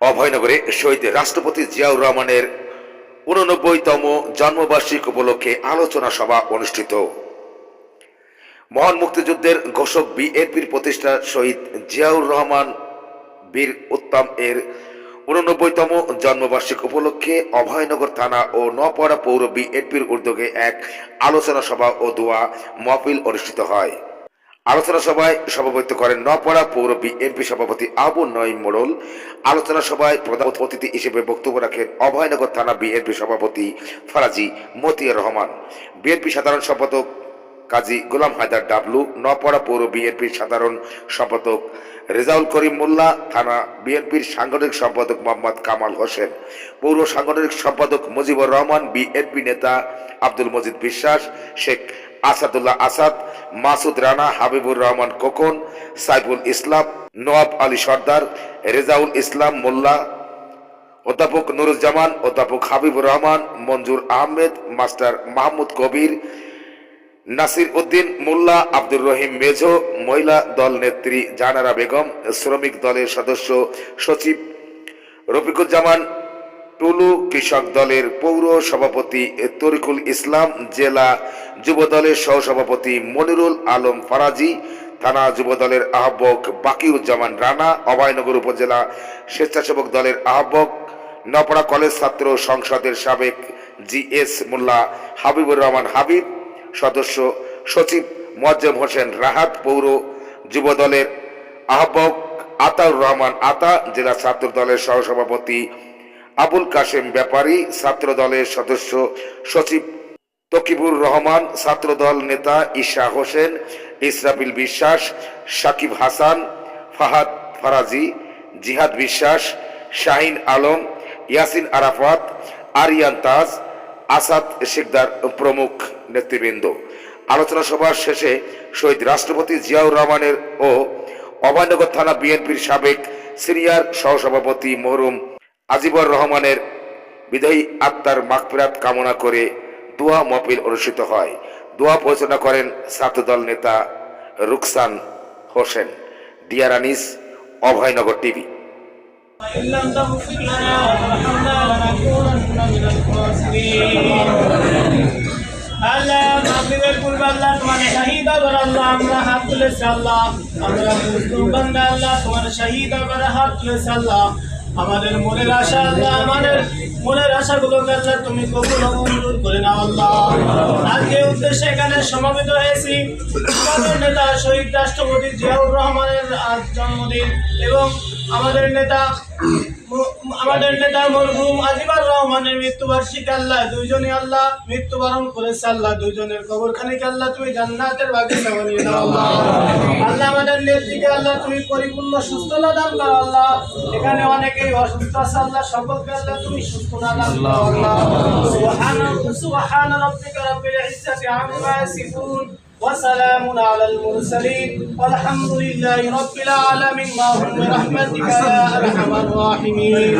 অভয়নগরে শহীদ রাষ্ট্রপতি জিয়াউর রহমানের উননব্বইতম জন্মবার্ষিক উপলক্ষে আলোচনা সভা অনুষ্ঠিত। মহান মুক্তিযুদ্ধের ঘোষক বিএনপির প্রতিষ্ঠা শহীদ জিয়াউর রহমান বীর উত্তম এর উননব্বইতম জন্মবার্ষিক উপলক্ষে অভয়নগর থানা ও নপাড়া পৌর বিএনপির উদ্যোগে এক আলোচনা সভা ও দোয়া মহফিল অনুষ্ঠিত হয়। আলোচনা সভায় সভাপতিত্ব করেন নপাড়া পৌর বিএনপি সভাপতি আবু নঈম মোড়ল। আলোচনা সভায় প্রধান অতিথি হিসেবে বক্তব্য রাখেন অভয়নগর থানা বিএনপি সভাপতি ফরাজি মতিয়ার রহমান। বিএনপি সাধারণ সম্পাদক কাজী গোলাম হায়দার ডাবলু নপাড়া পৌর বিএনপির সাধারণ সম্পাদক রেজাউল করিম মোল্লা, থানা বিএনপির সাংগঠনিক সম্পাদক মোহাম্মদ কামাল হোসেন। পৌর সাংগঠনিক সম্পাদক মুজিবুর রহমান, বিএনপি নেতা আব্দুল মজিদ বিশ্বাস, শেখ আসাদুল্লাহ আসাদ মাসুদ রানা, হাবিবুর রহমান কোকন সাইফুল ইসলাম, নওয়াব আলী সর্দার, রেজাউল ইসলাম মোল্লা, অধ্যাপক নুরুজ্জামান, অধ্যাপক হাবিবুর রহমান, মঞ্জুর আহমেদ, মাস্টার মাহমুদ কবির, নাসির উদ্দিন মোল্লা, আব্দুর রহিম মেঝো, মহিলা দল নেত্রী জানারা বেগম, শ্রমিক দলের সদস্য সচিব রফিকুজ্জামান টুলু কৃষক দলের পৌর সভাপতি তরিকুল ইসলাম, জেলা যুব দলের সহসভাপতি মনিরুল আলম ফারাজি, থানা যুব দলের আহ্বক বাকিউজ্জামান রানা, অভয়নগর উপজেলা স্বেচ্ছাসেবক দলের আহ্বক, নপড়া কলেজ ছাত্র সংসদের সাবেক জি এস মোল্লা হাবিবুর রহমান হাবিব, সদস্য সচিব মোয়াজ্জেম হোসেন রাহাত, পৌর যুব দলের আহ্বক আতাউর রহমান আতা, জেলা ছাত্র দলের সহসভাপতি আবুল কাশেম ব্যাপারী ছাত্র দলের সদস্য সচিব তকিবুর রহমান, ছাত্রদল নেতা ঈশা হোসেন, ইসরাফিল বিশ্বাস, সাকিব হাসান, ফাহাদ ফারাজি, জিহাদ বিশ্বাস, শাহিন আলম, ইয়াসিন আরাফাত, আরিয়ান তাজ, আসাদ শেখদার প্রমুখ নেতৃবৃন্দ। আলোচনা সভার শেষে শহীদ রাষ্ট্রপতি জিয়াউর রহমানের ও অভয়নগর থানা বিএনপির সাবেক সিরিয়ার সহসভাপতি মহরুম আজিবর রহমানের বিদায়ী আত্মার মাকফিরাত কামনা করে দোয়া মপিল অনুষ্ঠিত হয়। দোয়া পরিচালনা করেন ছাত্রদল নেতা রুকসান হোসেন ডিয়ারানিস অভয়নগর টিভি। আমাদের মনের আশা আল্লাহ আমাদের মনের আশাগুলোকে আল্লাহ তুমি ও মঞ্জুর করে নাও আল্লাহ। আজকে উদ্দেশ্যে এখানে সমাবেত হয়েছি। আমাদের নেতা শহীদ রাষ্ট্রপতি জিয়াউর রহমানের আজ জন্মদিন এবং আমাদের নেতা আমাদের নেতা মরহুম আজিবার রহমানের মৃত্যুবার্ষিকী আল্লাহ, দুইজনই আল্লাহ, মৃত্যুবরণ করেছে আল্লাহ, দুইজনের কবরখানিকে আল্লাহ তুমি জান্নাতের আল্লাহ। আল্লাহ আমাদের নেত্রীকে আল্লাহ তুমি পরিপূর্ণ সুস্থতা দান করো আল্লাহ। এখানে অনেকেই অসুস্থ আছে আল্লাহ, সকলকে আল্লাহ তুমি সুস্থতা দান করো আল্লাহ। সুবহান সুবহান রাব্বিকা রাব্বিল ইজ্জাতি আম্মা ইয়াসিফুন। وسلام على المرسلين. والحمد لله رب العالمين. اللهم برحمتك يا أرحم الراحمين.